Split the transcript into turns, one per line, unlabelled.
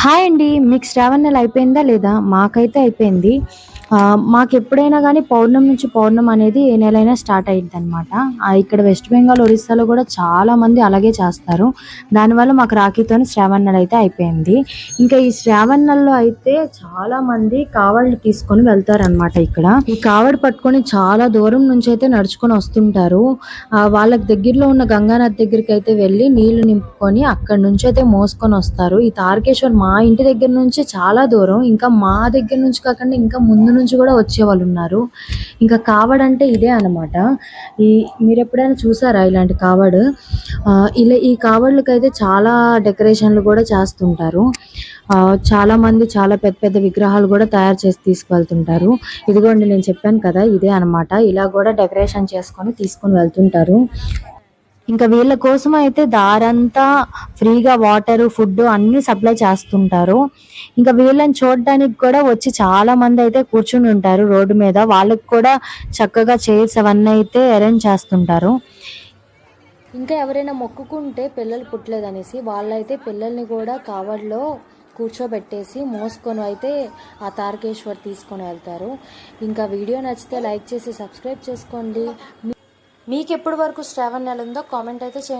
Hi అండి మీకు శ్రావణ నెల అయిపోయిందా లేదా? మాకైతే అయిపోయింది. మాకు ఎప్పుడైనా కానీ పౌర్ణం నుంచి పౌర్ణం అనేది ఏ నెలైనా స్టార్ట్ అయ్యింది అనమాట ఇక్కడ వెస్ట్ బెంగాల్ ఒరిస్సాలో కూడా చాలా మంది అలాగే చేస్తారు. దానివల్ల మాకు రాఖీతో శ్రావణ నెల అయితే అయిపోయింది. ఇంకా ఈ శ్రావణ నెలలో అయితే చాలా మంది కావళ్ళు తీసుకొని వెళ్తారనమాట ఇక్కడ. ఈ కావడి పట్టుకొని చాలా దూరం నుంచి అయితే నడుచుకొని వస్తుంటారు. వాళ్ళకి దగ్గరలో ఉన్న గంగానది దగ్గరికి అయితే వెళ్ళి నీళ్ళు నింపుకొని అక్కడ నుంచి అయితే మోసుకొని వస్తారు. ఈ తారకేశ్వర్ మా ఇంటి దగ్గర నుంచి చాలా దూరం. ఇంకా మా దగ్గర నుంచి కాకుండా ఇంకా ముందు నుంచి కూడా వచ్చే వాళ్ళు ఉన్నారు. ఇంకా కావడంటే ఇదే అన్నమాట. ఈ మీరు ఎప్పుడైనా చూసారా ఇలాంటి కావడు? ఇలా ఈ కావడ్లకైతే అయితే చాలా డెకరేషన్లు కూడా చేస్తుంటారు. ఆ, చాలా మంది చాలా పెద్ద పెద్ద విగ్రహాలు కూడా తయారు చేసి తీసుకువెళ్తుంటారు. ఇదిగోండి నేను చెప్పాను కదా ఇదే అన్నమాట. ఇలా కూడా డెకరేషన్ చేసుకొని తీసుకొని వెళ్తుంటారు. ఇంకా వీళ్ళ కోసం అయితే దారంతా ఫ్రీగా వాటర్ ఫుడ్ అన్ని సప్లై చేస్తుంటారు. ఇంకా వీళ్ళని చూడడానికి కూడా వచ్చి చాలా మంది అయితే కూర్చుని ఉంటారు రోడ్డు మీద. వాళ్ళకి కూడా చక్కగా చైర్స్ అవన్నీ అయితే అరేంజ్ చేస్తుంటారు. ఇంకా ఎవరైనా మొక్కుకుంటే పిల్లలు పుట్టలేదనేసి వాళ్ళైతే పిల్లల్ని కూడా కావడిలో కూర్చోబెట్టేసి మోసుకొని అయితే ఆ తారకేశ్వర్ తీసుకొని వెళ్తారు. ఇంకా వీడియో నచ్చితే లైక్ చేసి సబ్స్క్రైబ్ చేసుకోండి. మీకు ఎప్పటి వరకు శ్రావణ నెల ఉందో కామెంట్ అయితే చేయండి.